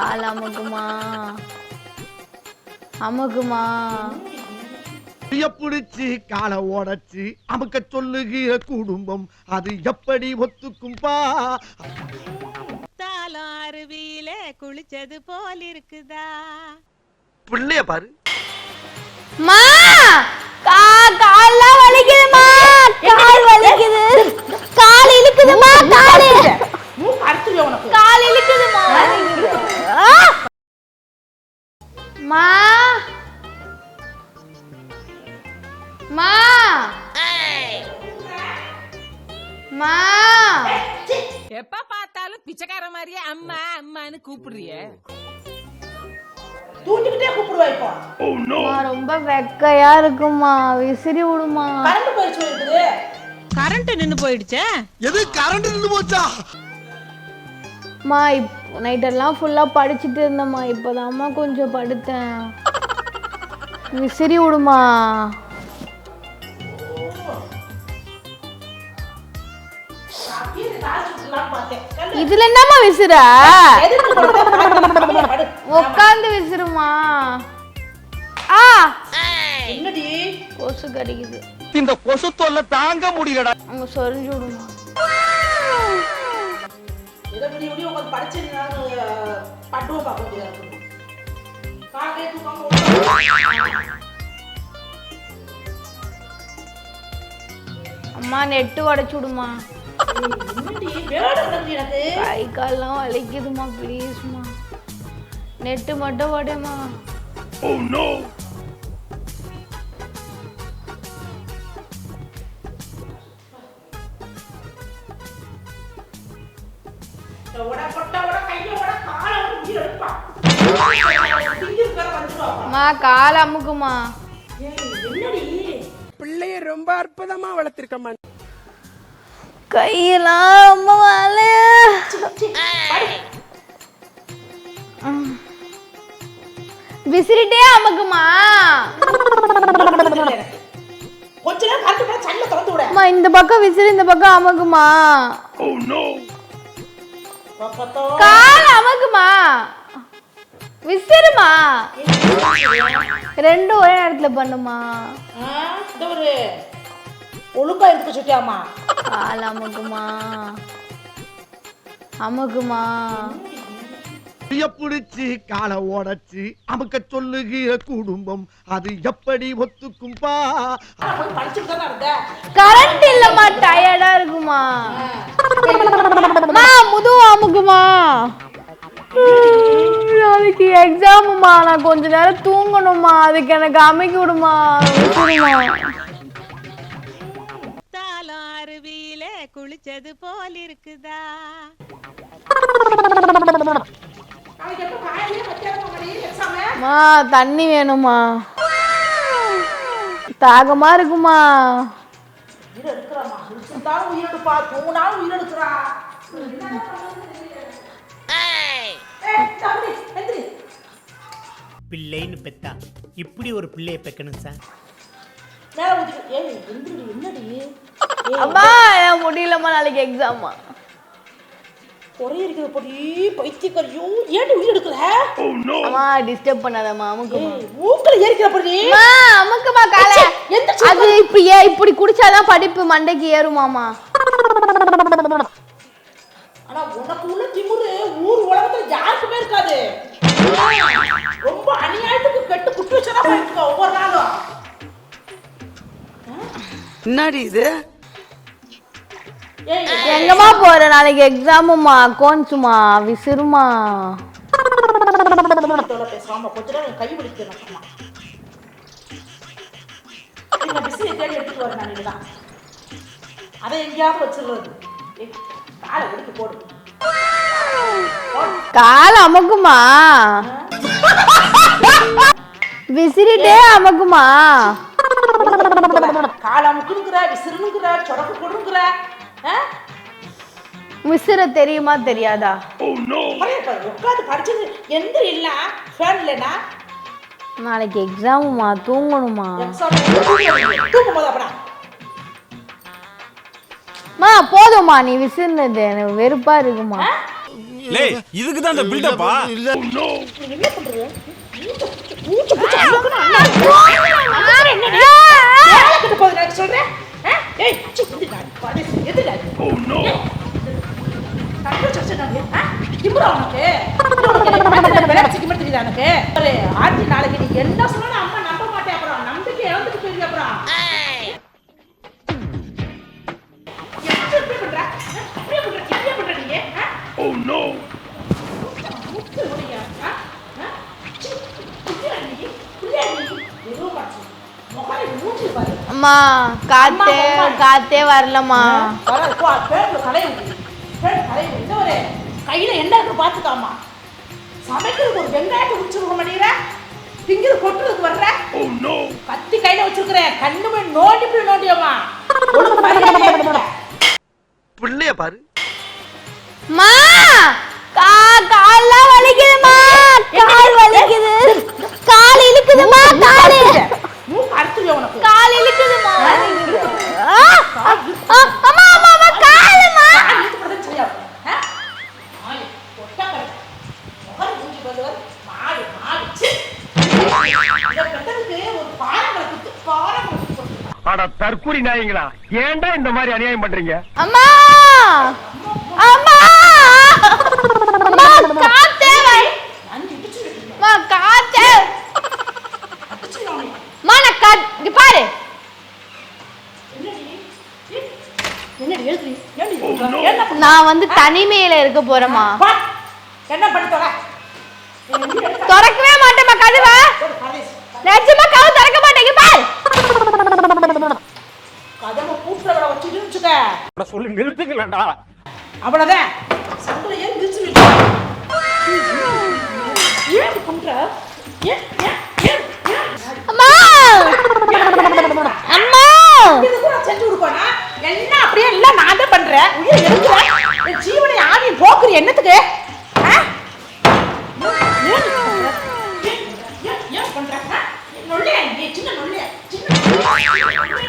கால் அமுக்குமா அமுக்குமா பிடிச்சு காலை ஓடச்சு அமுக்க சொல்லுகிற குடும்பம் அது எப்படி ஒத்துக்கும்பா தாளம் அருவியில குளிச்சது போல் இருக்குதா? பிள்ளைய பாரு. மா! கா கால்லாம் வலிக்குதுமா. கால் வலிக்குது. கால் இழுக்குதுமா கால். பிச்சைக்கார மாதிரியே அம்மா அம்மான்னு கூப்பிடுறியே. தூண்டிக்கிட்டே கூப்பிடுவா இப்போ. ரொம்ப வெக்கையா இருக்குமா விசிறி விடுமா கரண்ட் போயிடுச்சு இருக்குது கரண்ட் நின்னு போயிடுச்சே? எது கரண்ட் இருந்து போச்சா? இப்போ நைட்டெல்லாம் ஃபுல்லாக படிச்சுட்டு இருந்தேம்மா. இப்போதாம்மா கொஞ்சம் படுத்தேன். விசிறி விடுமா இதுல என்னம்மா விசிற. உட்காந்து விசிறுமா ஆ. என்னடி? கொசு கடிக்குது. இந்த கொசு தொல்லை தாங்க முடியலடா. அவங்க சொரிஞ்சு விடுமா. அம்மா நெட்டு உடச்சு விடுமா கை கால்லாம் வலிக்குதுமா ப்ளீஸ்மா நெட்டு மட்டும் உடையம்மா உட கொட்ட உட கைய உட காலை அமுக்குமா என்னடி? பிள்ளைய ரொம்ப அற்புதமா வளர்த்திருக்கம்மா. கையெல்லாம் ரொம்ப வலி. விசிறிட்டே அமுக்குமா? கொஞ்ச நேரம் கரண்ட் போனா சல்ல திறந்து விட. அம்மா இந்த பக்கம் விசிறி இந்த பக்கம் அமுக்குமா? பப்பத்தோ கால் அமுக்குமா? விசிறுமா? ரெண்டும் ஒரே நேரத்துல பண்ணுமா? ஒரு ஒழுங்கா எடுத்து சுட்டியாமா கால் அமுக்குமா அமுக்குமா பிடிச்சு காலை ஓடச்சு அமுக்க சொல்லுகிற குடும்பம் அது எப்படி ஒத்துக்கும்பா? படிச்சுட்டு தானே இருந்த? கரண்ட் இல்லம்மா டயர்டா இருக்குமா? அம்மா முதுகு அமுக்குமா நாளைக்கு எக்ஸாமுமா நான் கொஞ்ச நேரம் தூங்கணுமா அதுக்கு எனக்கு அமைக்க விடுமா விட்டுடுமா குளிச்சது போல் இருக்குதா? அம்மா தண்ணி வேணுமா தாகமா இருக்குமா. பிள்ளைன்னு பெத்தா இப்படி ஒரு பிள்ளைய பெக்கணும் சார். என்னடி? அம்மா என் முடியலம்மா நாளைக்கு எக்ஸாமா ஒரே இருக்கிற பொடி பைத்தியக்காரியோ ஏன்டி உயிர் எடுக்கிற? அம்மா டிஸ்டர்ப் பண்ணாதம்மா அமுக்குமா மூக்குல ஏறிக்கிற பொடி. அம்மா அமுக்குமா காலை. எந்திரிச்சு அது இப்ப ஏ இப்படி குடிச்சாதான் படிப்பு மண்டைக்கு ஏறுமாமா ஆனா உனக்கு உள்ள திமிரு ஊர் உலகத்துல யாருக்குமே இருக்காது. ரொம்ப அநியாயத்துக்கு கெட்டு குட்டி வச்சதா போயிட்டு ஒவ்வொரு நாளும். என்னடி இது? எங்கம்மா போற? நாளைக்கு எக்ஸாமுமா அக்கௌண்ட்ஸுமா விசிறுமா? காலை எடுத்து அமுக்குமா? விசிறிட்டே அமுக்குமா? காலை அமுக்குனுங்கிற விசிறுங்கிற சொடக்கு கொடுங்கிற விசிற தெரியுமா தெரியாதா? உட்காந்து படிச்சது எந்த இல்ல. ஃபேன் இல்லைன்னா? நாளைக்கு எக்ஸாமுமா தூங்கணுமா? மா போதும்மா நீ விசிறினது எனக்கு வெறுப்பா இருக்குமா? லே இதுக்கு தான் இந்த பில்டப்பா இல்ல மூச்சு மூச்சு அம்மா காத்தே காத்தே வரலம்மா. கையில என்ன இருக்கு பாத்துக்காமா சமைக்கிறதுக்கு ஒரு வெங்காயத்தை உடிச்சிருக்க மாட்டேங்கிற? திங்கிறது கொட்டுறதுக்கு வர்ற? கத்தி கையில வச்சிருக்கிறேன் கண்ணு போய் நோண்டி போய் நோண்டியம்மா. பிள்ளைய பாரு. மா கா கால்லாம் வலிக்குதுமா கால் வலிக்குது கால் இழுக்குதுமா கால் மூக்கு அறுத்துருவேன் உனக்கு கால் இழுக்குதுமா ஆ, ஆ, ஆ, அம்மா அம்மா அம்மா காலுமா கால் இழுத்து போடுறது சரியா இருக்கும். ஆ? மாடு, கொட்டா பாரு. பாரு. மாடு, மாடு, ஒரு பாரங்களை குத்து, பாரங்களை. அட தற்கூரி நாயங்களா ஏன்டா இந்த மாதிரி அநியாயம் பண்றீங்க? அம்மா! அம்மா! அம்மா காத்தே வை-. அம்மா காத்தே. அம்மா நான் கா இங்க பாரு. வந்து தனிமையில இருக்க போறேம்மா. பா, என்ன பண்ணி தொலை? என்னை நீ எடுக்க- திறக்கவே மாட்டேம்மா கதவை. நிஜமா கதவு திறக்க மாட்டேங்க பாரு கதவை பூட்டுறவளை வச்சுட்டு வச்சுக்க. சொல்லி நிறுத்துங்களா அவ்வளவுதான். சங்கில ஏன் விரிச்சு விட்டு? ஏன் இப்படி பண்ற? ஏன், ஏன், ஏன், ஏன்? அம்மா அம்மா இது கூட செஞ்சு கொடுப்பானா? எல்லாம் அப்படியே எல்லாம் நான் தான் பண்றேன். உயிரை எடுக்கிறேன். என் ஜீவனை ஆவியை போக்குறீ என்னத்துக்கு? சின்ன நொல்லையா? சின்ன நொல்லையா?